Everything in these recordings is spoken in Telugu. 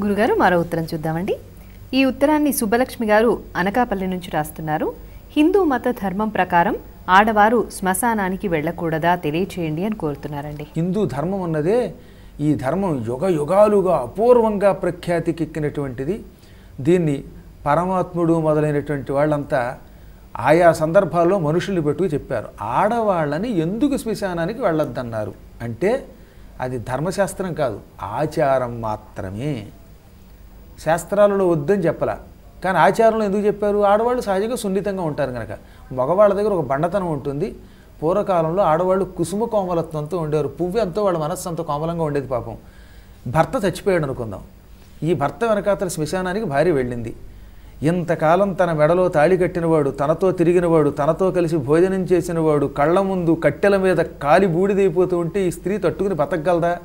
గురుగారు మరో ఉత్తరం చూద్దామండి. ఈ ఉత్తరాన్ని సుబ్బలక్ష్మి గారు అనకాపల్లి నుంచి రాస్తున్నారు. హిందూ మత ధర్మం ప్రకారం ఆడవారు శ్మశానానికి వెళ్ళకూడదా తెలియచేయండి అని కోరుతున్నారండి. హిందూ ధర్మం ఉన్నదే ఈ ధర్మం యుగ యుగాలుగా అపూర్వంగా ప్రఖ్యాతికెక్కినటువంటిది దీన్ని పరమాత్ముడు మొదలైనటువంటి వాళ్ళంతా ఆయా సందర్భాల్లో మనుషులు పెట్టుకు చెప్పారు. ఆడవాళ్ళని ఎందుకు శ్మశానానికి వెళ్ళొద్దన్నారు? అంటే అది ధర్మశాస్త్రం కాదు ఆచారం మాత్రమే. శాస్త్రాలలో వద్దని చెప్పలా. కానీ ఆచారంలో ఎందుకు చెప్పారు? ఆడవాళ్ళు సహజంగా సున్నితంగా ఉంటారు కనుక మగవాళ్ళ దగ్గర ఒక బండతనం ఉంటుంది. పూర్వకాలంలో ఆడవాళ్ళు కుసుమ కోమలత్వంతో ఉండేవారు. పువ్వు ఎంతో వాళ్ళ మనస్సు అంత కోమలంగా ఉండేది పాపం. భర్త చచ్చిపోయాడు అనుకుందాం. ఈ భర్త వెనకాతల శ్మశానానికి భార్య వెళ్ళింది. ఇంతకాలం తన మెడలో తాళి కట్టినవాడు తనతో తిరిగినవాడు తనతో కలిసి భోజనం చేసినవాడు కళ్ళ ముందు కట్టెల మీద కాలి బూడిదైపోతూ ఉంటే ఈ స్త్రీ తట్టుకుని బతకగలదా?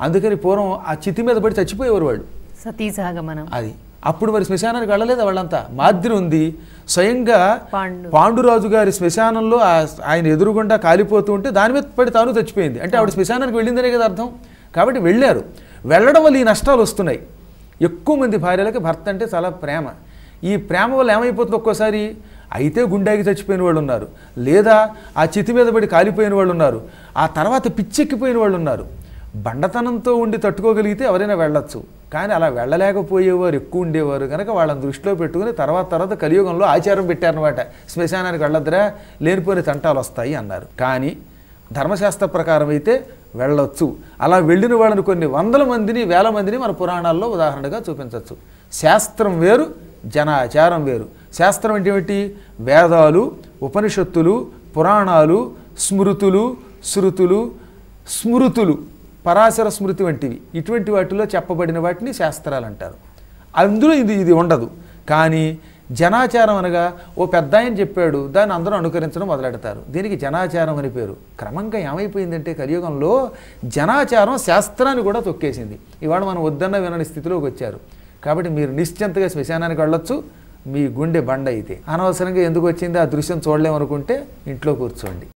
అందుకని పూర్వం ఆ చితి మీద పడి చచ్చిపోయేవారు వాళ్ళు. సతీ సహగమనం అది. అప్పుడు మరి శ్మశానానికి వెళ్ళలేదు వాళ్ళంతా? మాద్రి ఉంది. స్వయంగా పాండు. పాండురాజు గారి శ్మశానంలో ఆయన ఎదురుగుండా కాలిపోతూ ఉంటే దాని మీద పడి తాను చచ్చిపోయింది. అంటే ఆవిడ శ్మశానానికి వెళ్ళిందనే కదా అర్థం? కాబట్టి వెళ్ళారు. వెళ్ళడం వల్ల ఈ నష్టాలు వస్తున్నాయి. ఎక్కువ మంది భార్యలకి భర్త అంటే చాలా ప్రేమ. ఈ ప్రేమ వల్ల ఏమైపోతుంది ఒక్కోసారి? అయితే గుండాకి చచ్చిపోయిన వాళ్ళు ఉన్నారు. లేదా ఆ చితి మీద పడి కాలిపోయిన వాళ్ళు ఉన్నారు. ఆ తర్వాత పిచ్చెక్కిపోయిన వాళ్ళు ఉన్నారు. బండతనంతో ఉండి తట్టుకోగలిగితే ఎవరైనా వెళ్ళొచ్చు. కానీ అలా వెళ్ళలేకపోయేవారు ఎక్కువ ఉండేవారు. కనుక వాళ్ళని దృష్టిలో పెట్టుకుని తర్వాత తర్వాత కలియుగంలో ఆచారం పెట్టారనమాట శ్మశానానికి వెళ్ళొద్దురా లేనిపోయిన తంటాలు వస్తాయి అన్నారు. కానీ ధర్మశాస్త్ర ప్రకారం అయితే వెళ్ళొచ్చు. అలా వెళ్ళిన వాళ్ళని కొన్ని వందల మందిని వేల మందిని మన పురాణాల్లో ఉదాహరణగా చూపించవచ్చు శాస్త్రం వేరు జనాచారం వేరు. శాస్త్రం అంటే ఏమిటి? వేదాలు ఉపనిషత్తులు పురాణాలు స్మృతులు శృతులు స్మృతులు. పరాశర స్మృతి వంటివి. ఇటువంటి వాటిలో చెప్పబడిన వాటిని శాస్త్రాలు అంటారు. అందులో ఇది ఇది ఉండదు. కానీ జనాచారం అనగా ఓ పెద్ద ఆయన చెప్పాడు దాన్ని అందరూ అనుకరించడం మొదలెడతారు. దీనికి జనాచారం అని పేరు. క్రమంగా ఏమైపోయిందంటే కలియుగంలో జనాచారం శాస్త్రాన్ని కూడా తొక్కేసింది. ఇవాళ మనం వద్దన్న వినని స్థితిలోకి వచ్చారు. కాబట్టి మీరు నిశ్చింతగా శ్మశానానికి వెళ్ళొచ్చు. మీ గుండె బండ అయితే అనవసరంగా ఎందుకు వచ్చింది? ఆ దృశ్యం చూడలేమనుకుంటే ఇంట్లో కూర్చోండి.